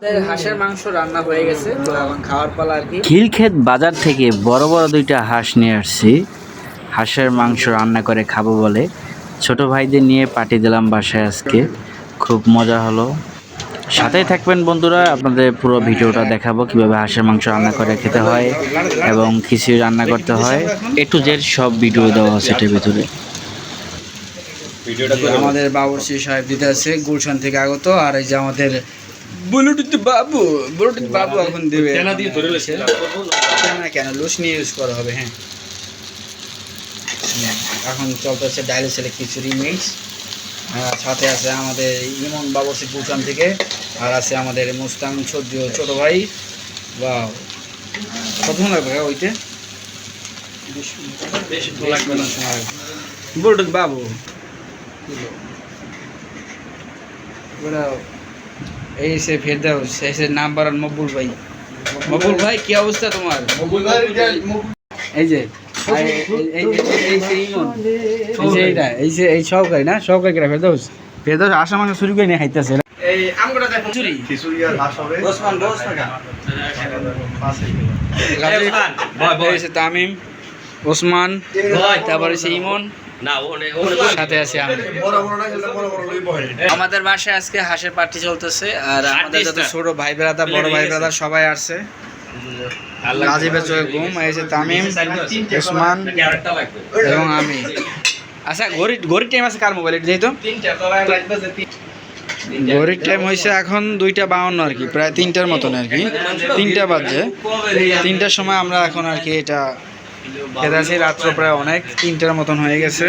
আমাদের হাঁসের মাংস রান্না হয়ে গেছে। তো এখন খাওয়ার পালা আর কি। খিলক্ষেত বাজার থেকে বড় বড় দুইটা হাঁস নিয়ে আসছি। হাঁসের মাংস রান্না করে খাব বলে। ছোট ভাইদের নিয়ে পার্টি দিলাম বাসায় আজকে। খুব মজা হলো। সাথেই থাকবেন বন্ধুরা আপনাদের পুরো ভিডিওটা দেখাবো কীভাবে হাঁসের মাংস রান্না করে খেতে হয় এবং খিচুড়ি রান্না করতে হয়। একটু জেড সব ভিডিও দেওয়া আছে এটার ভিতরে। আমাদের বাবুর্চি সাহেব দিতে আছে গুলশান থেকে আগত আর এই যে আমাদের ব্লুটুথ বাবু ব্লুটুথ বাবু এখন দেবে। কেন দিয়ে ধরে কেন কেন লুস নিয়ে ইউজ করা হবে হ্যাঁ। এখন চলতেছে ডাইলে ছেলে খিচুড়ি মিক্স সাথে আছে আমাদের ইমন থেকে আর আছে আমাদের মুস্তাং ছোট ভাই। বা কতক্ষণ লাগবে ওইতে? ব্লুটুথ বাবু। ওরা এই সে ফের দাও শেষে নাম বাড়ান মকবুল ভাই। মকবুল ভাই কি অবস্থা তোমার? এই যে এই- এই- এই- এই- এই যে এই এই এই সহকারী না? সহকারী কেরা মাংস নিয়ে খাইতেছে এই আমগুলো দেখো। চুরি? খিচুড়ি আর হাঁস হবে। এই হচ্ছে তামিম। ওসমান তারপরে হচ্ছে ইমন। সাথে আছে আমি। আমাদের বাসায় আজকে হাঁসের পার্টি চলতেছে আর আমাদের যত ছোট ভাই ব্রাদার বড় ভাই ব্রাদার সবাই আসছে। রাজীবের চোখে ঘুম এসে তামিম উসমান এবং আমি। আচ্ছা ঘড়ি ঘড়ির টাইম আছে কার মোবাইল এটা যেহেতু ঘড়ির টাইম হয়েছে এখন দুইটা বাউন্ন আর কি প্রায় তিনটার মতন আর কি। তিনটা বাজছে তিনটার সময় আমরা এখন আর কি এটা খেতে রাত্র প্রায় অনেক তিনটার মতন হয়ে গেছে।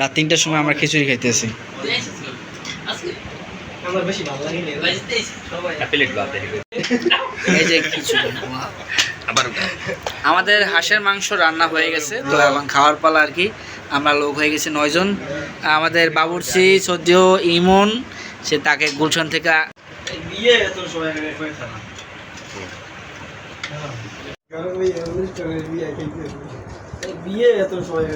রাত তিনটার সময় আমরা খিচুড়ি খাইতেছি। এই যে খিচুড়ি আমাদের হাঁসের মাংস রান্না হয়ে গেছে তো এখন খাওয়ার পালা আর কি। আমরা লোক হয়ে গেছি নয়জন। আমাদের বাবুর্চি সদ্য ইমন সে তাকে গুলশান থেকে বিয়ে এত সময়